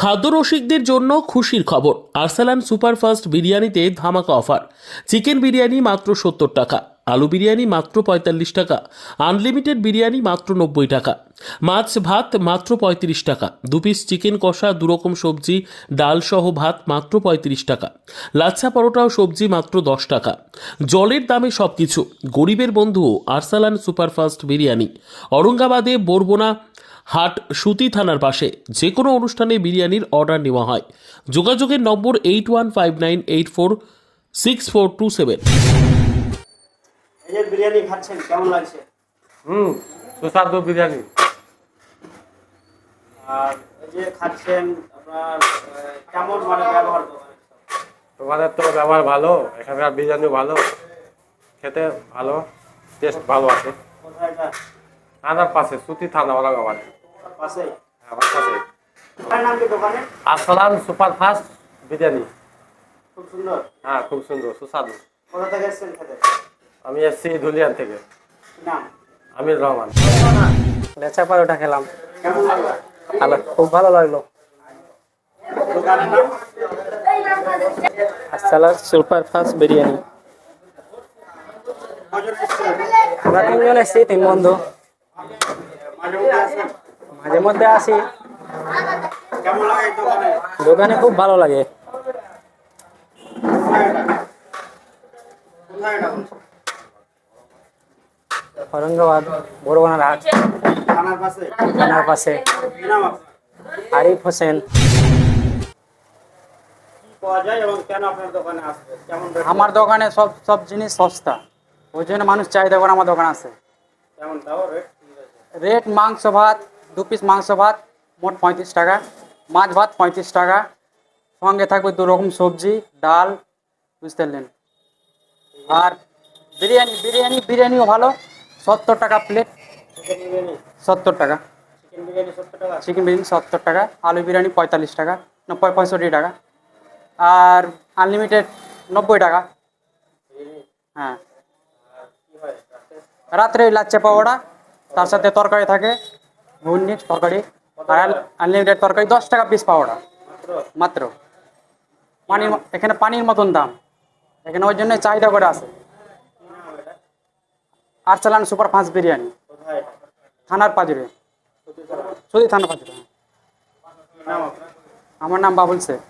খাদ্যরসিকদের জন্য খুশির খবর। আরসালান সুপারফাস্ট বিরিয়ানিতে ধামাকা অফার। চিকেন বিরিয়ানি মাত্র সত্তর টাকা, আলু বিরিয়ানি মাত্র পঁয়তাল্লিশ টাকা, আনলিমিটেড বিরিয়ানি মাত্র নব্বই টাকা, মাছ ভাত মাত্র পঁয়ত্রিশ টাকা, দু পিস চিকেন কষা দুরকম সবজি, ডাল সহ ভাত মাত্র পঁয়ত্রিশ টাকা, লাচ্ছা পরোটা ও সবজি মাত্র দশ টাকা। জলের দামে সব কিছু গরিবের বন্ধু আরসালান সুপারফাস্ট বিরিয়ানি অরঙ্গাবাদে বরবোনা হাট সুতি থানার পাশে যে কোনো অনুষ্ঠানে বিরিয়ানির অর্ডার নেওয়া হয়। যোগাযোগের নম্বর eight one five nine eight four six four two seven এই যে বিরিয়ানি খাচ্ছেন কেমন লাগছে? হুম সুস্বাদু বিরিয়ানি। আর এই যে খাচ্ছেন আপনার আহ, কেমন মানে ব্যবহার তোমাদের তো ব্যবহার ভালো এখানকার বিরিয়ানিও ভালো খেতে ভালো টেস্ট ভালো আছে। কোথায় এটা? থানার পাশে সুতি থানা ওরাঙ্গাবাদ। পাশে আসলাম সুপার ফাস্ট বিরিয়ানি। খুব সুন্দর। হ্যাঁ খুব সুন্দর সুস্বাদু। কোথা থেকে এসেছেন খেতে? আমি এসছি ধুলিয়ান থেকে। নাম? আমির রহমান। লেচা পারোটা খেলাম। কেমন লাগল? ভালো খুব ভালো লাগল। দোকানের নাম? আসসালাম সুপার ফাস্ট বিরিয়ানি আমরা তিনজন এসেছি তিন বন্ধু। মাঝে মধ্যে আসেন। মাঝে মধ্যে আসি। দোকানে খুব ভালো লাগে? ঔরঙ্গাবাদ বড়বানার হাট থানার পাশে। আরিফ হোসেন? আমার দোকানে সব সব জিনিস সস্তা। ওই জন্য মানুষ চাহিদা করে আমার দোকানে রেট রেট মাংস ভাত দু পিস মাংস ভাত, মোট পঁয়ত্রিশ টাকা। মাছ ভাত পঁয়ত্রিশ টাকা। সঙ্গে থাকবে দু রকম সবজি, ডাল, বুঝতে পারলেন? আর বিরিয়ানি বিরিয়ানি, বিরিয়ানিও ভালো। সত্তর টাকা প্লেট সত্তর টাকা। চিকেন বিরিয়ানি সত্তর টাকা। আলু বিরিয়ানি পঁয়তাল্লিশ টাকা। না, পঁয়- পঁয়ষট্টি টাকা। আর আনলিমিটেড নব্বই টাকা। হ্যাঁ। রাত্রে লাচ্চা পাওয়াটা, তার সাথে তরকারি থাকে। ঘুগনি তরকারি আর আনলিমিটেড তরকারি, দশ টাকা পিস পাওয়াটা। মাত্র। পানির এখানে পানির মতন দাম। এখানে ওই জন্য চাহিদা করে নাম আর চালান সুপার ফাস্ট বিরিয়ানি। থানার পাজুরে। শুধু থানার পাজরে। আমার নাম বাবুল শেখ।